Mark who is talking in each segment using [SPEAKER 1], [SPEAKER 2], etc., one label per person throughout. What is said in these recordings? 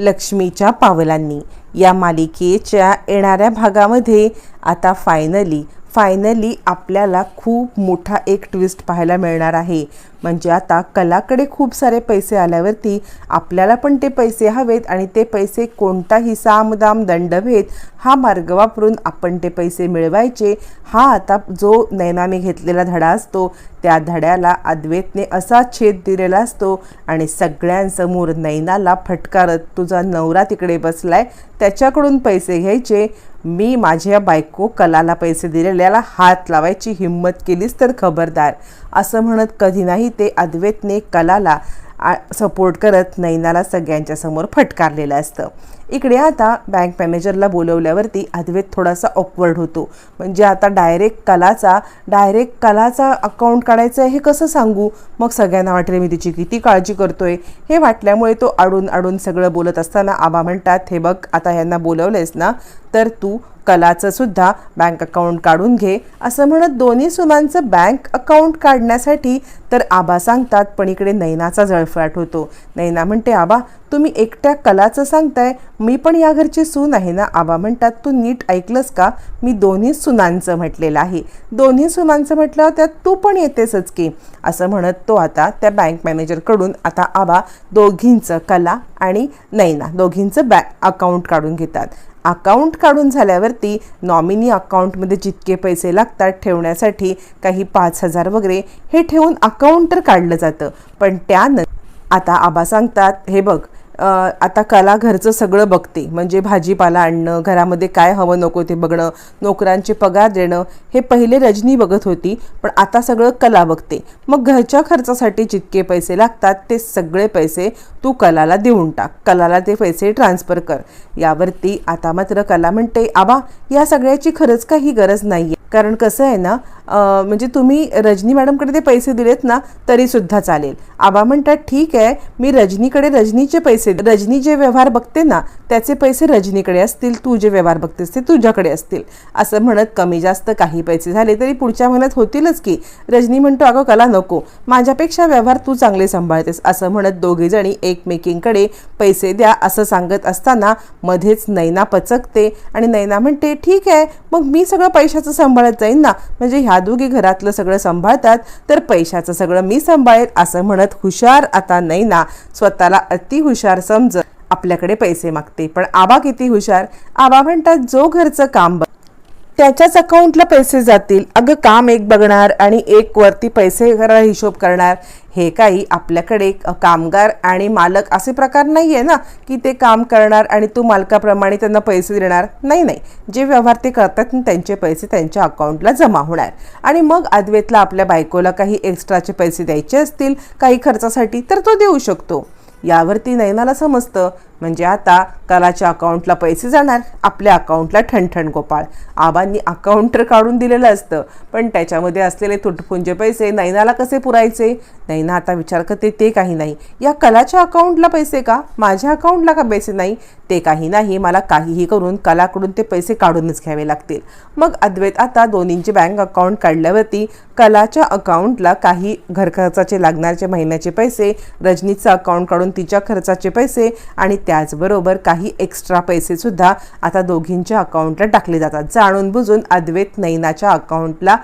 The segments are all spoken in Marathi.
[SPEAKER 1] लक्ष्मीच्या पावलांनी. या मालिकेच्या येणाऱ्या भागामध्ये आता फायनली फायनली आपल्याला खूप मोठा एक ट्विस्ट पाहायला मिळणार आहे. म्हणजे आता कलाकडे खूप सारे पैसे आल्यावरती आपल्याला पण ते पैसे हवेत आणि ते पैसे कोणताही सामदाम दंडभेद हा मार्ग वापरून आपण ते पैसे मिळवायचे. हा आता जो नैनाने घेतलेला धडा असतो त्या धड्याला अद्वैतने असा छेद दिलेला असतो आणि सगळ्यांसमोर नैनाला फटकारत तुझा नवरा तिकडे बसलाय त्याच्याकडून पैसे घ्यायचे. मी माझ्या बायको कलाला पैसे दिलेल्याला हात लावायची हिंमत केलीस तर खबरदार. असं म्हणत कधी नाही ते अद्वैतने कलाला सपोर्ट करत नैनाला सगळ्यांच्या समोर फटकारलेलं असतं. इकडे आता बँक मॅनेजरला बोलवल्यावरती अद्वैत थोडासा ऑकवर्ड होतो. म्हणजे आता डायरेक्ट कलाचा डायरेक्ट कलाचा अकाउंट काढायचं आहे हे कसं सांगू? मग सगळ्यांना वाटले मी तिची किती काळजी करतोय? हे वाटल्यामुळे तो अडून अडून सगळं बोलत असताना आबा म्हणतात हे बघ आता ह्यांना बोलवलंयस ना तर तू कलाचं सुद्धा बँक अकाउंट काढून घे. असं म्हणत दोन्ही सुनांचं बँक अकाउंट काढण्यासाठी तर आबा सांगतात पण इकडे नैनाचा जळफळाट होतो. नैना म्हणते आबा तुम्ही एकट्या कलाचं सांगताय मी पण या घरची सून आहे ना आबा म्हणतात तू नीट ऐकलंस का? मी दोन्ही सुनांचं म्हटलेलं आहे. दोन्ही सुनांचं म्हटल्यावर त्यात तू पण येतेसच की. असं म्हणत तो आता त्या बँक मॅनेजरकडून आता आबा दोघींचं कला आणि नैना दोघींचं बॅ अकाउंट काढून घेतात. अकाउंट काढून झाल्यावरती नॉमिनी अकाउंटमध्ये जितके पैसे लागतात ठेवण्यासाठी काही पाच हजार वगैरे हे ठेवून अकाउंट तर काढलं जातं. पण त्यानं आता आबा सांगतात हे बघ आता कला घरचं सगळं बघते. म्हणजे भाजीपाला आणणं घरामध्ये काय हवं नको ते बघणं नोकरांचे पगार देणं हे पहिले रजनी बघत होती पण आता सगळं कला बघते. मग घरच्या खर्चासाठी जितके पैसे लागतात ते सगळे पैसे तू कलाला देऊन टाक. कलाला ते पैसे ट्रान्सफर कर. यावरती आता मात्र कला म्हणते आबा या सगळ्याची खरंच काही गरज नाही आहे कारण कसं आहे ना म्हणजे तुम्ही रजनी मॅडमकडे ते पैसे दिलेत ना तरीसुद्धा चालेल. आबा म्हणतात ठीक आहे मी रजनीकडे रजनीचे पैसे रजनी जे व्यवहार बघते ना त्याचे पैसे रजनीकडे असतील तू जे व्यवहार बघतेस ते तुझ्याकडे असतील. असं म्हणत कमी जास्त काही पैसे झाले तरी पुढच्या महिन्यात होतीलच की. रजनी म्हणतो अगं कला नको. माझ्यापेक्षा व्यवहार तू चांगले सांभाळतेस. असं म्हणत दोघेजणी एकमेकींकडे पैसे द्या असं सांगत असताना मध्येच नैना पचकते आणि नैना म्हणते ठीक आहे मग मी सगळं पैशाचं सांभाळत जाईन ना. म्हणजे ह्या दोघी घरातलं सगळं सांभाळतात तर पैशाचं सगळं मी सांभाळेल असं म्हणत हुशार आता नैना स्वतःला अति हुशार समज आपल्याकडे पैसे मागते. पण आबा किती हुशार. आबा म्हणतात जो घरचं काम बघ. त्याच्याच अकाउंटला पैसे जातील. अगं काम एक बघणार आणि एक वरती पैसे हिशोब करणार. हे काही आपल्याकडे कामगार आणि मालक असे प्रकार नाही आहे ना की ते काम करणार आणि तू मालकाप्रमाणे त्यांना पैसे देणार. नाही नाही. जे व्यवहार ते करतात त्यांचे पैसे त्यांच्या अकाउंटला जमा होणार. आणि मग अद्वेतला आपल्या बायकोला काही एक्स्ट्राचे पैसे द्यायचे असतील काही खर्चासाठी तर तो देऊ शकतो. यावरती नयनाला समजतं. म्हणजे आता कलाच्या अकाउंटला पैसे जाणार आपल्या अकाउंटला ठणठण गोपाळ. आबांनी अकाउंटर तर काढून दिलेलं असतं पण त्याच्यामध्ये असलेले तुटपुंजे पैसे नैनाला कसे पुरायचे? नैना आता विचार करते ते काही नाही. या कलाच्या अकाउंटला पैसे का? माझ्या अकाउंटला का पैसे नाही? ते काही नाही मला काहीही करून कलाकडून ते पैसे काढूनच घ्यावे लागतील. मग अद्वैत आता दोन्हींचे बँक अकाउंट काढल्यावरती कलाच्या अकाउंटला काही घरखर्चाचे लागणारचे महिन्याचे पैसे रजनीचं अकाउंट काढून तिच्या खर्चाचे पैसे आणि त्याचबरोबर काही एक्स्ट्रा पैसेसुद्धा आता दोघींच्या अकाउंटला टाकले जातात. जाणून बुजून अद्वैत नैनाच्या अकाउंटला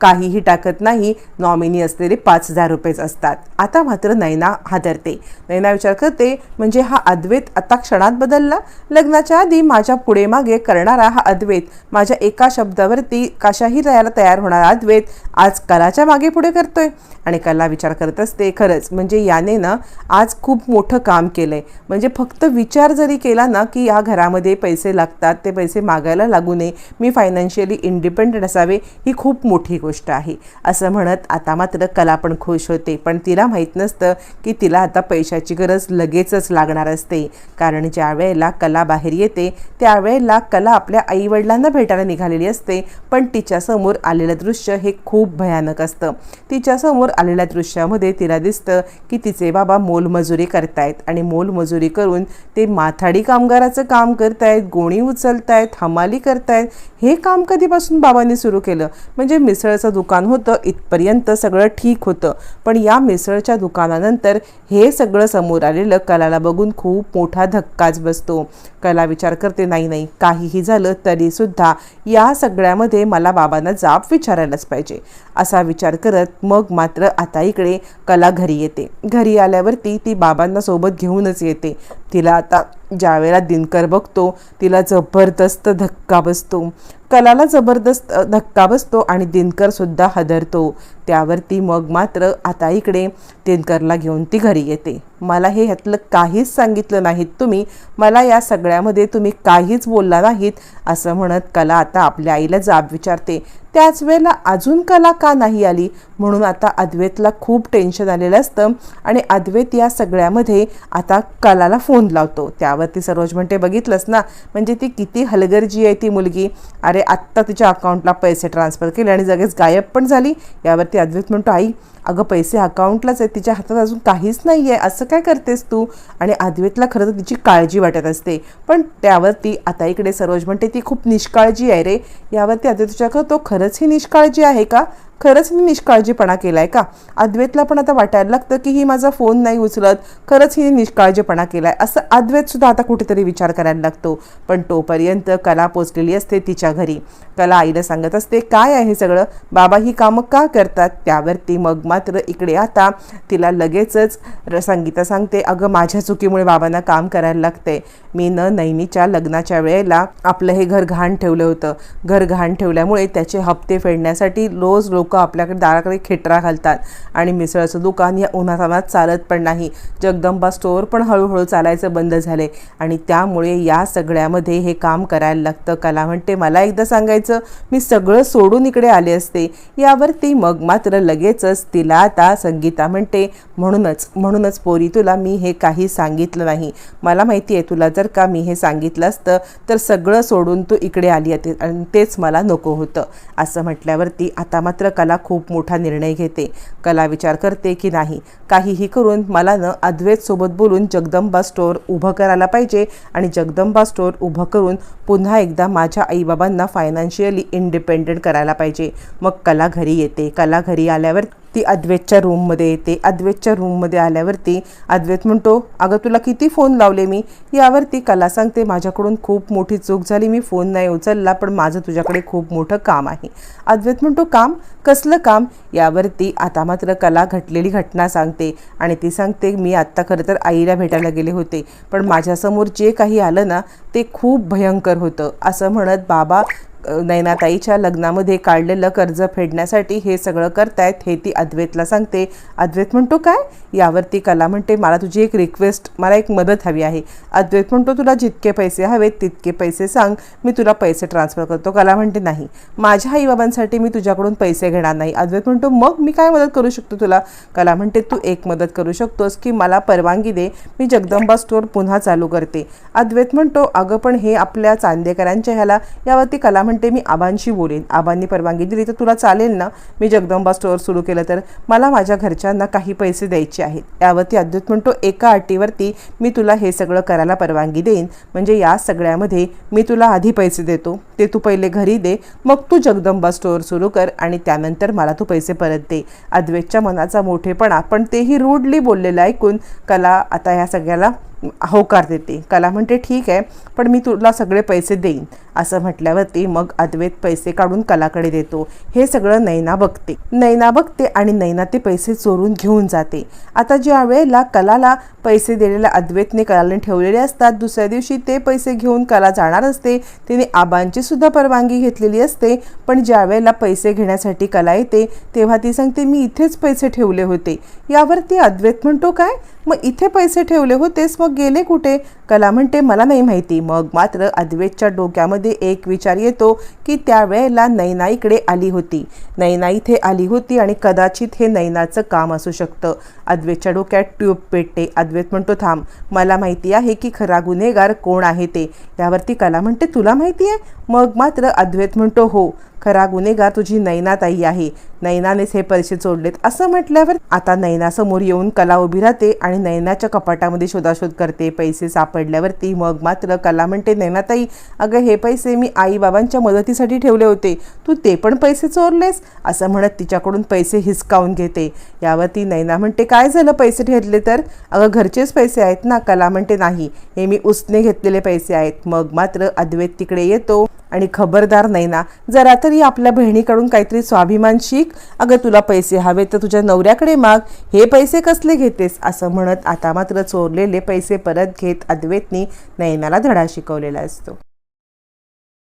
[SPEAKER 1] काहीही टाकत नाही. नॉमिनी असलेले पाच हजार रुपयेच असतात. आता मात्र नैना हादरते. नैना विचार करते म्हणजे हा अद्वैत आता क्षणात बदलला? लग्नाच्या आधी माझ्या पुढे मागे करणारा हा अद्वैत माझ्या एका शब्दावरती कशाही राहायला तयार होणारा अद्वैत आज कलाच्या मागे पुढे करतोय. आणि कला विचार करत असते खरंच म्हणजे याने ना आज खूप मोठं काम केलंय. म्हणजे फक्त विचार जरी केला ना की या घरामध्ये पैसे लागतात ते पैसे मागायला लागू नये. मी फायनान्शियली इंडिपेंडंट असावे ही खूप मोठी गोष्ट आहे. असं म्हणत आता मात्र कला पण खुश होते. पण तिला माहीत नसतं की तिला आता पैशाची गरज लगेचच लागणार असते. कारण ज्या वेळेला कला बाहेर येते त्यावेळेला कला आपल्या आईवडिलांना भेटायला निघालेली असते. पण तिच्यासमोर आलेलं दृश्य हे खूप भयानक असतं. तिच्यासमोर आलेल्या दृश्यामध्ये तिला दिसतं की तिचे बाबा मोलमजुरी करतायत आणि मोलमजुरी करून ते माथाडी कामगाराचं काम करतायत गोणी उचलतायत हमाली करतायत. हे काम कधीपासून बाबांनी सुरू केलं? म्हणजे मिसळ मिसळचं दुकान होतं इथपर्यंत सगळं ठीक होतं. पण या मिसळच्या दुकानानंतर हे सगळं समोर आलेलं कलाला बघून खूप मोठा धक्काच बसतो. कला विचार करते नाही नाही काहीही झालं तरीसुद्धा या सगळ्यामध्ये मला बाबांना जाब विचारायलाच पाहिजे. असा विचार करत मग मात्र आता इकडे कला घरी येते. घरी आल्यावरती ती बाबांना सोबत घेऊनच येते. तिला आता ज्यावेळेला दिनकर बघतो तिला जबरदस्त धक्का बसतो. कलाला जबरदस्त धक्का बसतो आणि दिनकरसुद्धा हदरतो. त्यावरती मग मात्र आता इकडे दिनकरला घेऊन ती घरी येते. मला हे ह्यातलं काहीच सांगितलं नाहीत तुम्ही. मला या सगळ्यामध्ये तुम्ही काहीच बोलला नाहीत असं म्हणत कला आता आपल्या आईला जाब विचारते. त्याच वेळेला अजून कला का नाही आली? म्हणून आता अद्वैतला खूप टेन्शन आलेलं असतं. आणि अद्वैत या सगळ्यामध्ये आता कलाला फोन लावतो. त्यावरती सरोज म्हणते बघितलंच ना? म्हणजे ती किती हलगर्जी आहे ती मुलगी. अरे आत्ता तिच्या अकाउंटला पैसे ट्रान्सफर केले आणि लगेच गायब पण झाली. यावरती अद्वैत म्हणतो आई अगं पैसे अकाउंटलाच आहेत तिच्या हातात अजून काहीच नाही आहे असं काय करतेस तू? आणि आदवेतला खरं तर तिची काळजी वाटत असते. पण त्यावरती आता इकडे सरोज म्हणते ती खूप निष्काळजी आहे रे. यावरती अद्वैत विचार तो खरंच ही निष्काळजी आहे का? खरंच मी निष्काळजीपणा केला आहे का? अद्वैतला पण आता वाटायला लागतं की ही माझा फोन नाही उचलत. खरंच ही निष्काळजीपणा केला आहे असं अद्वैतसुद्धा आता कुठेतरी विचार करायला लागतो. पण तोपर्यंत कला पोचलेली असते तिच्या घरी. कला आईला सांगत असते काय आहे सगळं? बाबा ही कामं का करतात? त्यावरती मग मात्र इकडे आता तिला लगेचच र- संगीता सांगते अगं माझ्या चुकीमुळे बाबांना काम करायला लागते. मी न नैनीच्या लग्नाच्या वेळेला आपलं हे घर घाण ठेवलं होतं. घर घाण ठेवल्यामुळे त्याचे हप्ते फेडण्यासाठी रोज लोक आपल्याकडे दाराकडे खेटरा घालतात आणि मिसळचं दुकान या उन्हातानात चालत पण नाही. जगदंबा स्टोअर पण हळूहळू चालायचं बंद झाले आणि त्यामुळे या सगळ्यामध्ये हे काम करायला लागतं. कला म्हणते मला एकदा सांगायचं मी सगळं सोडून इकडे आले असते. यावरती मग मात्र लगेचच तिला आता संगीता म्हणते म्हणूनच म्हणूनच पोरी तुला मी हे काही सांगितलं नाही. मला माहिती आहे तुला जर का मी हे सांगितलं असतं तर सगळं सोडून तू इकडे आली आणि तेच मला नको होतं. असं म्हटल्यावरती आता मात्र कला खूप मोठा निर्णय घेते. कला विचार करते की नाही? काहीही करून मला न अद्वैतसोबत बोलून जगदंबा स्टोअर उभं करायला पाहिजे आणि जगदंबा स्टोअर उभं करून पुन्हा एकदा माझ्या आईबाबांना फायनान्शियली इंडिपेंडेंट करायला पाहिजे. मग कला घरी येते. कला घरी आल्यावर ती अद्वैतच्या रूममध्ये येते. अद्वैतच्या रूममध्ये आल्यावरती अद्वैत म्हणतो अगं तुला किती फोन लावले मी? यावरती कला सांगते माझ्याकडून खूप मोठी चूक झाली. मी फोन नाही उचलला पण माझं तुझ्याकडे खूप मोठं काम आहे. अद्वैत म्हणतो काम? कसलं काम? यावरती आता मात्र कला घटलेली घटना सांगते आणि ती सांगते मी आत्ता खरं तर आईला भेटायला गेले होते पण माझ्यासमोर जे काही आलं ना ते खूप भयंकर होतं. असं म्हणत बाबा नैनाताईच्या लग्नामध्ये काढलेलं कर्ज फेडण्यासाठी हे सगळं करतायत हे ती अद्वैतला सांगते. अद्वैत म्हणतो काय? यावरती कला म्हणते मला तुझी एक रिक्वेस्ट मला एक मदत हवी आहे. अद्वैत म्हणतो तुला जितके पैसे हवेत तितके पैसे सांग. मी तुला पैसे ट्रान्सफर करतो. कला म्हणते नाही. माझ्या आईबाबांसाठी मी तुझ्याकडून पैसे घेणार नाही. अद्वैत म्हणतो मग मी काय मदत करू शकतो तुला? कला म्हणते तू एक मदत करू शकतोस की मला परवानगी दे. मी जगदंबा स्टोअर पुन्हा चालू करते. अद्वैत म्हणतो अगं पण हे आपल्या चांदेकरांच्या ह्याला यावरती कला म्हणते मी आबांशी बोलेन. आबांनी परवानगी दिली तर तुला चालेल ना? मी जगदंबा स्टोअर सुरू केलं तर मला माझ्या घरच्यांना काही पैसे द्यायचे आहेत. यावरती अद्वैत म्हणतो एका अटीवरती मी तुला हे सगळं करायला परवानगी देईन. म्हणजे या सगळ्यामध्ये मी तुला आधी पैसे देतो. ते तू पहिले घरी दे. मग तू जगदंबा स्टोअर सुरू कर आणि त्यानंतर मला तू पैसे परत दे. अद्वैतच्या मनाचा मोठेपणा पण तेही रूडली बोललेलं ऐकून कला आता ह्या सगळ्याला होकार देते. कला म्हणते ठीक आहे पण मी तुला सगळे पैसे देईन. असं म्हटल्यावरती मग अद्वैत पैसे काढून कलाकडे देतो. हे सगळं नैना बघते. नैना बघते आणि नैना ते पैसे चोरून घेऊन जाते. आता ज्या वेळेला कलाला पैसे दिलेल्या अद्वैतने कलाने ठेवलेले असतात दुसऱ्या दिवशी ते पैसे घेऊन कला जाणार असते. तिने आबांची सुद्धा परवानगी घेतलेली असते. पण ज्या वेळेला पैसे घेण्यासाठी कला येते तेव्हा ती सांगते मी इथेच पैसे ठेवले होते. यावरती अद्वैत म्हणतो काय? मग इथे पैसे ठेवले होतेस मग गेले कुठे? कला म्हणते मला नाही माहिती. मग मात्र अद्वेतच्या डोक्यामध्ये एक विचार येतो की त्यावेळेला नैना इकडे आली होती. नैना इथे आली होती आणि कदाचित हे नैनाचं काम असू शकतं. अद्वेतच्या डोक्यात ट्यूब पेटते. अद्वैत म्हणतो थांब मला माहिती आहे की खरा गुन्हेगार कोण आहे ते. यावरती कला म्हणते तुला माहिती आहे? मग मात्र अद्वैत म्हणतो हो. खरा गुन्हेगार तुझी नैनाताई आहे. नैनानेच हे पैसे चोरलेत. असं म्हटल्यावर आता नैनासमोर येऊन कला उभी राहते आणि नैनाच्या कपाटामध्ये शोधाशोध करते. पैसे सापडल्यावरती मग मात्र कला म्हणते नैनाताई अगं हे पैसे मी आई बाबांच्या मदतीसाठी ठेवले होते. तू ते पण पैसे चोरलेस? असं म्हणत तिच्याकडून पैसे हिसकावून घेते. यावर ती नैना म्हणते काय झालं? पैसे ठेवले तर? अगं घरचेच पैसे आहेत ना. कला म्हणते नाही. हे मी उसने घेतलेले पैसे आहेत. मग मात्र अद्वैत तिकडे येतो आणि खबरदार नैना जरा तरी आपल्या बहिणीकडून काहीतरी स्वाभिमान शिक. अगं तुला पैसे हवे तर तुझ्या नवऱ्याकडे माग. हे पैसे कसले घेतेस? असं म्हणत आता मात्र चोरलेले पैसे परत घेत अद्वैतनी नयनाला धडा शिकवलेला असतो.